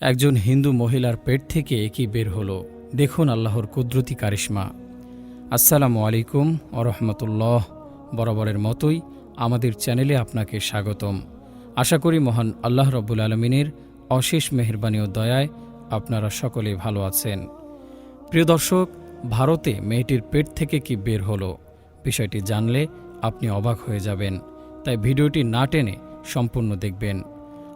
একজন হিন্দু মহিলার পেট থেকে একই বের হলো। দেখুন আল্লাহর কুদরতি কারিশ্মা। আসসালামু আলাইকুম আরহামতুল্লাহ বরাবরের মতোই আমাদের চ্যানেলে আপনাকে স্বাগতম। আশা করি মহান আল্লাহ রব্বুল আলমিনের অশেষ মেহরবানি ও দয়ায় আপনারা সকলে ভালো আছেন। প্রিয় দর্শক, ভারতে মেয়েটির পেট থেকে কি বের হলো? বিষয়টি জানলে আপনি অবাক হয়ে যাবেন। তাই ভিডিওটি না টেনে সম্পূর্ণ দেখবেন।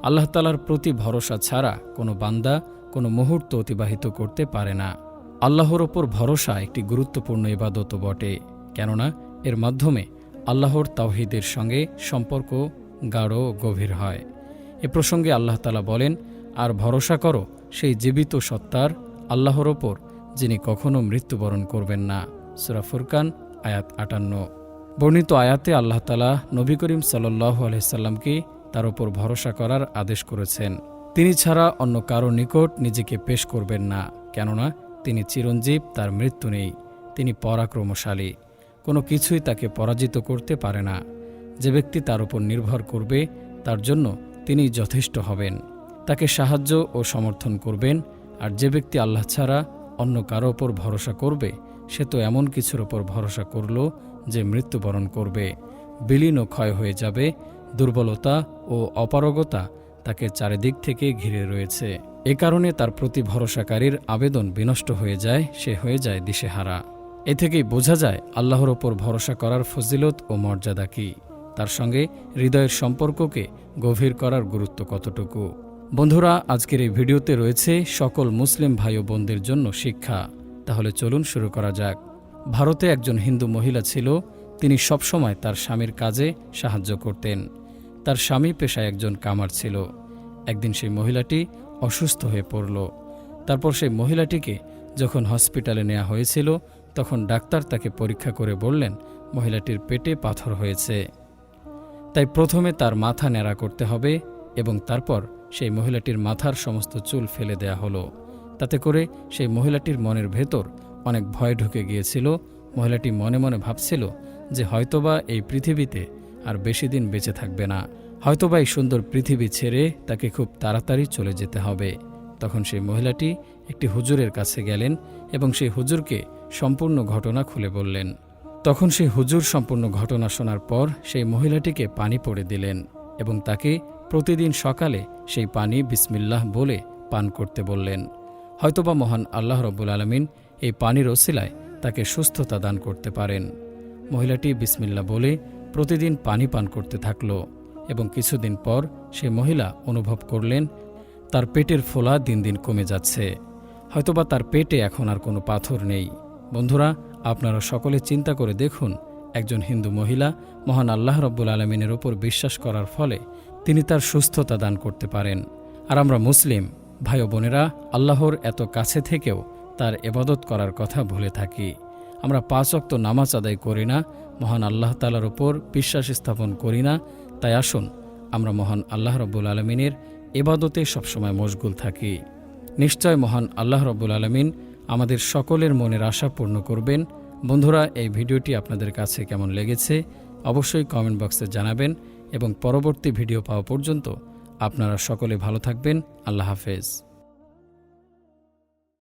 আল্লাহ তালার প্রতি ভরসা ছাড়া কোনো বান্দা কোনো মুহূর্ত অতিবাহিত করতে পারে না। আল্লাহর ওপর ভরসা একটি গুরুত্বপূর্ণ ইবাদত বটে, কেননা এর মাধ্যমে আল্লাহর তাওহিদের সঙ্গে সম্পর্ক গাঢ় গভীর হয়। এ প্রসঙ্গে আল্লাহ তালা বলেন, আর ভরসা করো সেই জীবিত সত্তার আল্লাহর ওপর, যিনি কখনো মৃত্যুবরণ করবেন না। সুরা ফুরকান, আয়াত আটান্ন। বর্ণিত আয়াতে আল্লাহ তালা নবী করিম সাল্লাহ আলহিসাল্লামকে তার ওপর ভরসা করার আদেশ করেছেন। তিনি ছাড়া অন্য কারও নিকট নিজেকে পেশ করবেন না, কেননা তিনি চিরঞ্জীব, তার মৃত্যু নেই। তিনি পরাক্রমশালী। কোনো কিছুই তাকে পরাজিত করতে পারে না। যে ব্যক্তি তার উপর নির্ভর করবে, তার জন্য তিনি যথেষ্ট হবেন। তাকে সাহায্য ও সমর্থন করবেন, আর যে ব্যক্তি আল্লাহ ছাড়া অন্য কারও ওপর ভরসা করবে, সে তো এমন কিছুর ওপর ভরসা করল যে মৃত্যুবরণ করবে, বিলীন ও ক্ষয় হয়ে যাবে দুর্বলতা ও অপারগতা তাকে চারিদিক থেকে ঘিরে রয়েছে। এ কারণে তার প্রতি ভরসাকারীর আবেদন বিনষ্ট হয়ে যায়, সে হয়ে যায় দিশেহারা। এ থেকেই বোঝা যায়, আল্লাহর ওপর ভরসা করার ফজিলত ও মর্যাদা কি। তার সঙ্গে হৃদয়ের সম্পর্ককে গভীর করার গুরুত্ব কতটুকু? বন্ধুরা, আজকের এই ভিডিওতে রয়েছে সকল মুসলিম ভাই ও বোনদের জন্য শিক্ষা। তাহলে চলুন শুরু করা যাক। ভারতে একজন হিন্দু মহিলা ছিল, তিনি সবসময় তার স্বামীর কাজে সাহায্য করতেন। তার স্বামী পেশায় একজন কামার ছিল। একদিন সেই মহিলাটি অসুস্থ হয়ে পড়ল। তারপর সেই মহিলাটিকে যখন হসপিটালে নেওয়া হয়েছিল, তখন ডাক্তার তাকে পরীক্ষা করে বললেন, মহিলাটির পেটে পাথর হয়েছে। তাই প্রথমে তার মাথা ন্যাড়া করতে হবে এবং তারপর সেই মহিলাটির মাথার সমস্ত চুল ফেলে দেয়া হলো। তাতে করে সেই মহিলাটির মনের ভেতর অনেক ভয় ঢুকে গিয়েছিল। মহিলাটি মনে মনে ভাবছিল যে হয়তোবা এই পৃথিবীতে আর বেশি দিন বেঁচে থাকবে না। হয়তোবা এই সুন্দর পৃথিবী ছেড়ে তাকে খুব তাড়াতাড়ি চলে যেতে হবে। তখন সেই মহিলাটি একটি হুজুরের কাছে গেলেন এবং সেই হুজুরকে সম্পূর্ণ ঘটনা খুলে বললেন। তখন সেই হুজুর সম্পূর্ণ ঘটনা শোনার পর সেই মহিলাটিকে পানি পড়ে দিলেন এবং তাকে প্রতিদিন সকালে সেই পানি বিসমিল্লাহ বলে পান করতে বললেন। হয়তোবা মহান আল্লাহ রব্বুল আলমিন এই পানির ওসিলায় তাকে সুস্থতা দান করতে পারেন। মহিলাটি বিসমিল্লা বলে প্রতিদিন পানি পান করতে থাকল এবং কিছুদিন পর সে মহিলা অনুভব করলেন, তার পেটের ফোলা দিন দিন কমে যাচ্ছে। হয়তোবা তার পেটে এখন আর কোনো পাথর নেই। বন্ধুরা, আপনারা সকলে চিন্তা করে দেখুন, একজন হিন্দু মহিলা মহান আল্লাহ রব্বুল আলমিনের ওপর বিশ্বাস করার ফলে তিনি তার সুস্থতা দান করতে পারেন। আর আমরা মুসলিম, ভাই বোনেরা, আল্লাহর এত কাছে থেকেও তার এবাদত করার কথা ভুলে থাকি। আমরা পাঁচ অক্ত নামাজ আদায় করি না মহান আল্লাহ তালার ওপর বিশ্বাস স্থাপন করি না। তাই আসুন, আমরা মহান আল্লাহ রব্বুল আলমিনের এবাদতে সবসময় মশগুল থাকি। নিশ্চয় মহান আল্লাহ রব্বুল আলমিন আমাদের সকলের মনের আশা পূর্ণ করবেন। বন্ধুরা, এই ভিডিওটি আপনাদের কাছে কেমন লেগেছে অবশ্যই কমেন্ট বক্সে জানাবেন এবং পরবর্তী ভিডিও পাওয়া পর্যন্ত আপনারা সকলে ভালো থাকবেন। আল্লাহ হাফেজ।